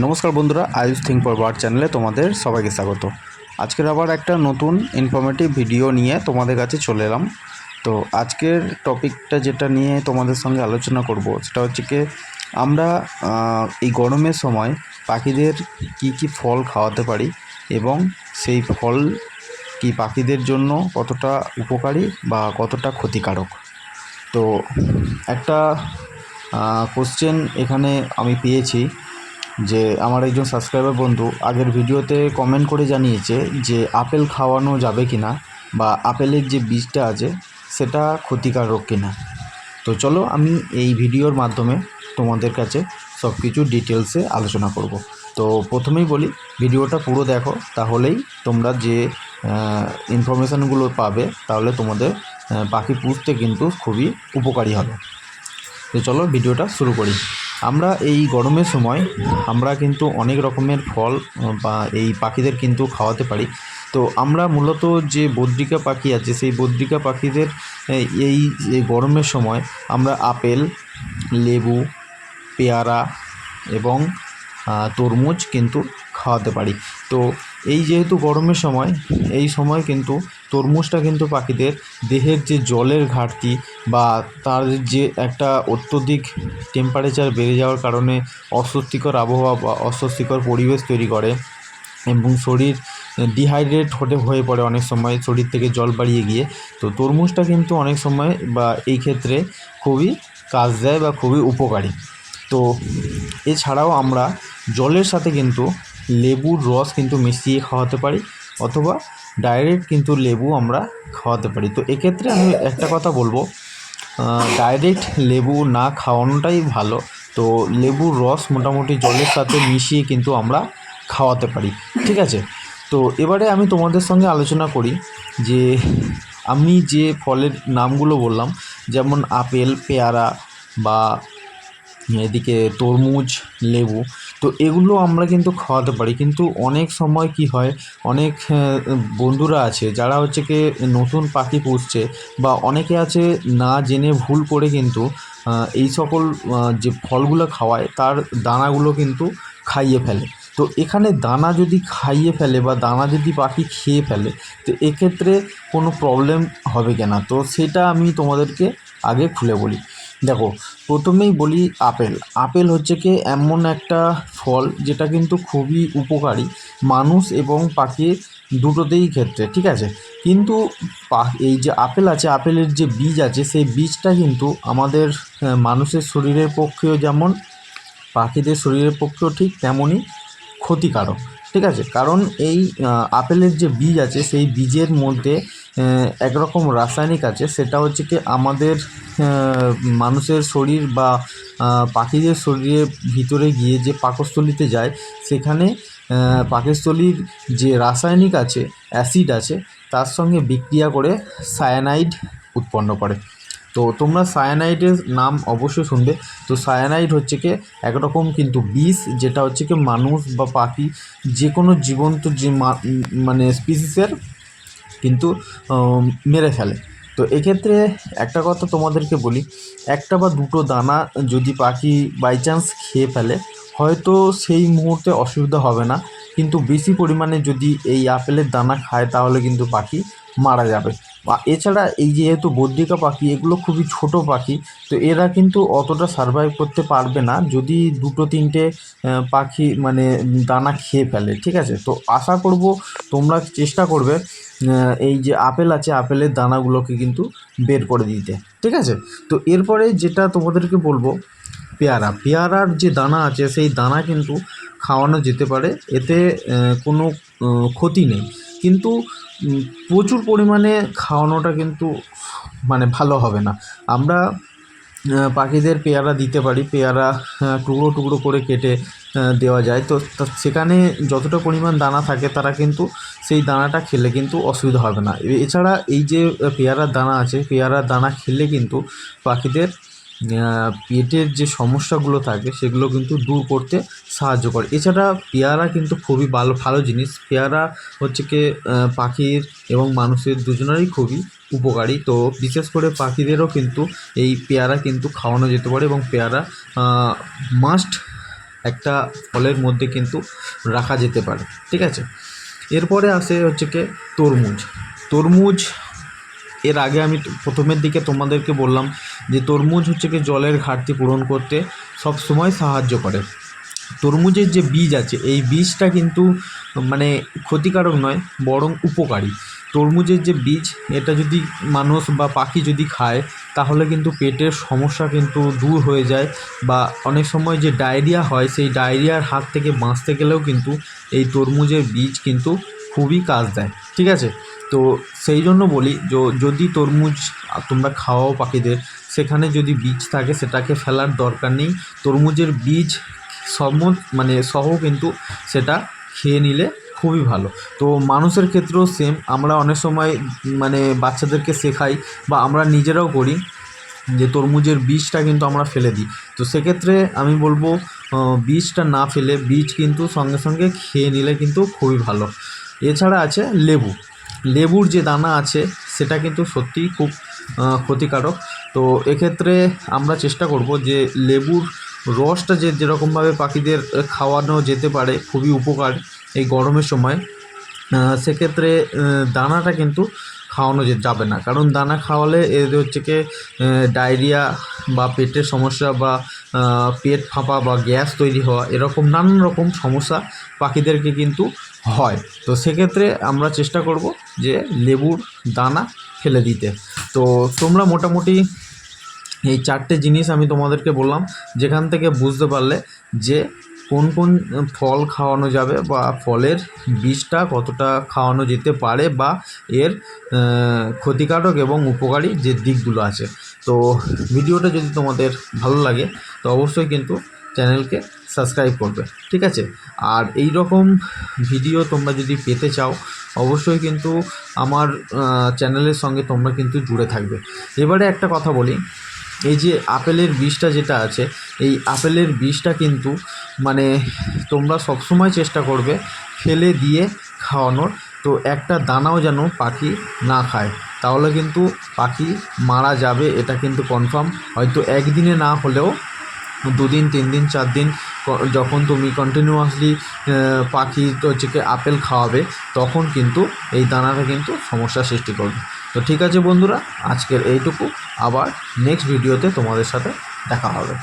নমস্কার বন্ধুরা Ayush think for bird চ্যানেলে তোমাদের সবাইকে স্বাগত। আজকের আবার একটা নতুন ইনফরমেটিভ ভিডিও নিয়ে তোমাদের কাছে চলে এলাম। তো আজকের টপিকটা যেটা নিয়ে তোমাদের সঙ্গে আলোচনা করব, সেটা হচ্ছে কি, আমরা এই গরমের সময় পাখিদের কি কি ফল খাওয়াতে পারি এবং সেই ফল কি পাখিদের জন্য কতটা উপকারী বা কতটা ক্ষতিকারক? তো একটা কোশ্চেন এখানে আমি পেয়েছি। যে আমার একজন সাবস্ক্রাইবার বন্ধু আগের ভিডিওতে কমেন্ট করে জানিয়েছে যে আপেল খাওয়ানো যাবে কি না বা আপেলের যে বীজটা আছে সেটা ক্ষতিকারক কি না তো চলো আমি এই ভিডিওর মাধ্যমে তোমাদের কাছে সব কিছু ডিটেলসে আলোচনা করব। তো প্রথমেই বলি, ভিডিওটা পুরো দেখো, তাহলেই তোমরা যে ইনফরমেশানগুলো পাবে, তাহলে তোমাদের পাখি পুষতে কিন্তু খুবই উপকারী হবে। তো চলো ভিডিওটা শুরু করি। আমরা এই গরমের সময় আমরা কিন্তু অনেক রকমের ফল বা এই পাখিদের কিন্তু খাওয়াতে পারি। তো আমরা মূলত যে বদ্রিকা পাখি আছে, সেই বদ্রিকা পাখিদের এই গরমের সময় আমরা আপেল, লেবু, পেয়ারা এবং তরমুজ কিন্তু খাওয়াতে পারি। তো এই যেহেতু গরমের সময়, এই সময় কিন্তু তরমুজটা কিন্তু পাখিদের দেহের যে জলের ঘাটতি বা তার যে একটা অত্যধিক টেম্পারেচার বেড়ে যাওয়ার কারণে অস্বস্তিকর আবহাওয়া বা অস্বস্তিকর পরিবেশ তৈরি করে এবং শরীর ডিহাইড্রেট হতে হয়ে পড়ে অনেক সময়, শরীর থেকে জল বাড়িয়ে গিয়ে। তো তরমুজটা কিন্তু অনেক সময় বা এই ক্ষেত্রে খুবই কাজ দেয় বা খুবই উপকারী। তো এছাড়াও আমরা জলের সাথে কিন্তু লেবুর রস কিন্তু মিশিয়ে খাওয়াতে পারি অথবা ডাইরেক্ট কিন্তু লেবু আমরা খাওয়াতে পারি। তো এক্ষেত্রে আমি একটা কথা বলব ডাইরেক্ট লেবু না খাওয়ানোটাই ভালো। তো লেবুর রস মোটামুটি জলের সাথে মিশিয়ে কিন্তু আমরা খাওয়াতে পারি, ঠিক আছে? তো এবারে আমি তোমাদের সঙ্গে আলোচনা করি যে আমি যে ফলের নামগুলো বললাম, যেমন আপেল, পেয়ারা বা এদিকে তরমুজ, লেবু তো এগুলো আমরা কিন্তু খাওয়াতে পারি। কিন্তু অনেক সময় কি হয়, অনেক বন্ধুরা আছে যারা হচ্ছে কি নতুন পাখি পুষছে বা অনেকে আছে না জেনে ভুল করে কিন্তু এই সকল যে ফলগুলো খাওয়ায় তার দানাগুলো কিন্তু খাইয়ে ফেলে। তো এখানে দানা যদি খাইয়ে ফেলে বা দানা যদি পাখি খেয়ে ফেলে, তো এক্ষেত্রে কোনো প্রবলেম হবে কেনা। তো সেটা আমি তোমাদেরকে আগে খুলে বলি। দেখো, প্রথমেই বলি আপেল। আপেল হচ্ছে কি এমন একটা ফল যেটা কিন্তু খুবই উপকারী মানুষ এবং পাখি দুটোতেই ক্ষেত্রে, ঠিক আছে? কিন্তু এই যে আপেল আছে, আপেলের যে বীজ আছে, সেই বীজটা কিন্তু আমাদের মানুষের শরীরের পক্ষেও যেমন, পাখিদের শরীরের পক্ষেও ঠিক তেমনই ক্ষতিকারক, ঠিক আছে? কারণ এই আপেলের যে বীজ আছে, সেই বীজের মধ্যে একরকম রাসায়নিক আছে, সেটা হচ্ছে কি আমাদের মানুষের শরীর বা পাখিদের শরীরের ভিতরে গিয়ে যে পাকস্থলিতে যায়, সেখানে পাকস্থলীর যে রাসায়নিক আছে, অ্যাসিড আছে, তার সঙ্গে বিক্রিয়া করে সায়ানাইড উৎপন্ন করে। তো তোমরা সায়ানাইডের নাম অবশ্যই শুনবে। তো সায়ানাইড হচ্ছে কি একরকম কিন্তু বিষ, যেটা হচ্ছে কি মানুষ বা পাখি যে কোনো জীবন্ত যে মানে স্পিসিসের কিন্তু মেরে ফেলে। তো এক্ষেত্রে একটা কথা তোমাদেরকে বলি, একটা বা দুটো দানা যদি পাখি বাই চান্স খেয়ে ফেলে, হয়তো সেই মুহূর্তে অসুবিধা হবে না। কিন্তু বেশি পরিমাণে যদি এই আপেলের দানা খায়, তাহলে কিন্তু পাখি মারা যাবে। বা এছাড়া এই যেহেতু বদ্রিকা পাখি, এগুলো খুবই ছোট পাখি, তো এরা কিন্তু অতটা সার্ভাইভ করতে পারবে না যদি দুটো, তিনটে পাখি মানে দানা খেয়ে ফেলে, ঠিক আছে? তো আশা করব তোমরা চেষ্টা করবে এই যে আপেল আছে, আপেলের দানাগুলোকে কিন্তু বের করে দিতে, ঠিক আছে? তো এরপরে যেটা তোমাদেরকে বলব, পেয়ারা। পেয়ারার যে দানা আছে, সেই দানা কিন্তু খাওয়ানো যেতে পারে। এতে কোনো ক্ষতি নেই। কিন্তু প্রচুর পরিমাণে খাওয়ানোটা কিন্তু মানে ভালো হবে না। আমরা পাখিদের পেয়ারা দিতে পারি। পেয়ারা টুকরো টুকরো করে কেটে দেওয়া যায়। তো সেখানে যতটা পরিমাণ দানা থাকে তারা কিন্তু সেই দানাটা খেলে কিন্তু অসুবিধা হবে না। এছাড়া এই যে পেয়ারার দানা আছে, পেয়ারার দানা খেলে কিন্তু পাখিদের পেটের যে সমস্যাগুলো থাকে সেগুলো কিন্তু দূর করতে সাহায্য করে। এছাড়া পেয়ারা কিন্তু খুবই ভালো ভালো জিনিস। পেয়ারা হচ্ছে কি পাখির এবং মানুষের দুজনেরই খুবই উপকারী। তো বিশেষ করে পাখিদেরও কিন্তু এই পেয়ারা কিন্তু খাওয়ানো যেতে পারে এবং পেয়ারা মাস্ট একটা ফলের মধ্যে কিন্তু রাখা যেতে পারে, ঠিক আছে? এরপরে আসে হচ্ছে কি? তরমুজ। তরমুজ, এর আগে আমি প্রথমের দিকে তোমাদেরকে বললাম যে তরমুজ হচ্ছে কি? জলের ঘাটতি পূরণ করতে সব সময় সাহায্য করে। তরমুজের যে বীজ আছে, এই বীজটা কিন্তু মানে ক্ষতিকারক নয়, বরং উপকারী। তরমুজের যে বীজ, এটা যদি মানুষ বা পাখি যদি খায় তাহলে কিন্তু পেটের সমস্যা কিন্তু দূর হয়ে যায় বা অনেক সময় যে ডায়রিয়া হয়, সেই ডায়রিয়ার হাত থেকে বাঁচতে গেলেও কিন্তু এই তরমুজের বীজ কিন্তু খুবই কাজ দেয়, ঠিক আছে? তো সেই জন্য বলি যদি তরমুজ তোমরা খাওয়াও পাখিদের, সেখানে যদি বীজ থাকে, সেটাকে ফেলার দরকার নেই। তরমুজের বীজ সম মানে সহ কিন্তু সেটা খেয়ে নিলে খুবই ভালো। তো মানুষের ক্ষেত্রেও সেম আমরা অনেক সময় মানে বাচ্চাদেরকে শেখাই বা আমরা নিজেরাও করি যে তরমুজের বীজটা কিন্তু আমরা ফেলে দিই। তো সেক্ষেত্রে আমি বলব বীজটা না ফেলে, বীজ কিন্তু সঙ্গে সঙ্গে খেয়ে নিলে কিন্তু খুবই ভালো। এছাড়া আছে লেবু। লেবুর যে দানা আছে, সেটা কিন্তু সত্যিই খুব ক্ষতিকারক। তো এক্ষেত্রে আমরা চেষ্টা করব যে লেবুর রসটা যে যেরকমভাবে পাখিদের খাওয়ানো যেতে পারে, খুবই উপকার। এই গরমের সময় সেক্ষেত্রে দানাটা কিন্তু খাওয়ানো যে যাবে না। কারণ দানা খাওয়ালে এদের হচ্ছে কি ডায়রিয়া বা পেটের সমস্যা বা পেট ফাঁপা বা গ্যাস তৈরি হওয়া এরকম নানান রকম সমস্যা পাখিদেরকে কিন্তু হয়। তো সেক্ষেত্রে আমরা চেষ্টা করব যে লেবুর দানা ফেলে দিতে। তো তোমরা মোটামুটি এই চারটে জিনিস আমি তোমাদেরকে বললাম, যেখান থেকে বুঝতে পারলে যে কোন কোন ফল খাওয়ানো যাবে বা ফলের বীজটা কতটা খাওয়ানো যেতে পারে বা এর ক্ষতিকারক এবং উপকারী যে দিকগুলো আছে। তো ভিডিওটা যদি তোমাদের ভালো লাগে, তো অবশ্যই কিন্তু চ্যানেলকে সাবস্ক্রাইব করবে, ঠিক আছে? আর এই রকম ভিডিও তোমরা যদি পেতে চাও, অবশ্যই কিন্তু আমার চ্যানেলের সঙ্গে তোমরা কিন্তু জুড়ে থাকবে। এবারে একটা কথা বলি এই যে আপেলের বীজটা যেটা আছে, এই আপেলের বীজটা কিন্তু মানে তোমরা সবসময় চেষ্টা করবে ফেলে দিয়ে খাওয়ানোর। তো একটা দানাও যেন পাখি না খায়। তাহলে কিন্তু পাখি মারা যাবে, এটা কিন্তু কনফার্ম হয়তো একদিনে না হলেও দুদিন তিন দিন চার দিন যখন তুমি কন্টিনিউয়াসলি পাখি হচ্ছে আপেল খাওয়াবে, তখন কিন্তু এই দানাটা কিন্তু সমস্যার সৃষ্টি করবে। তো ঠিক আছে বন্ধুরা আজকের এইটুকু। আবার নেক্সট ভিডিওতে তোমাদের সাথে দেখা হবে।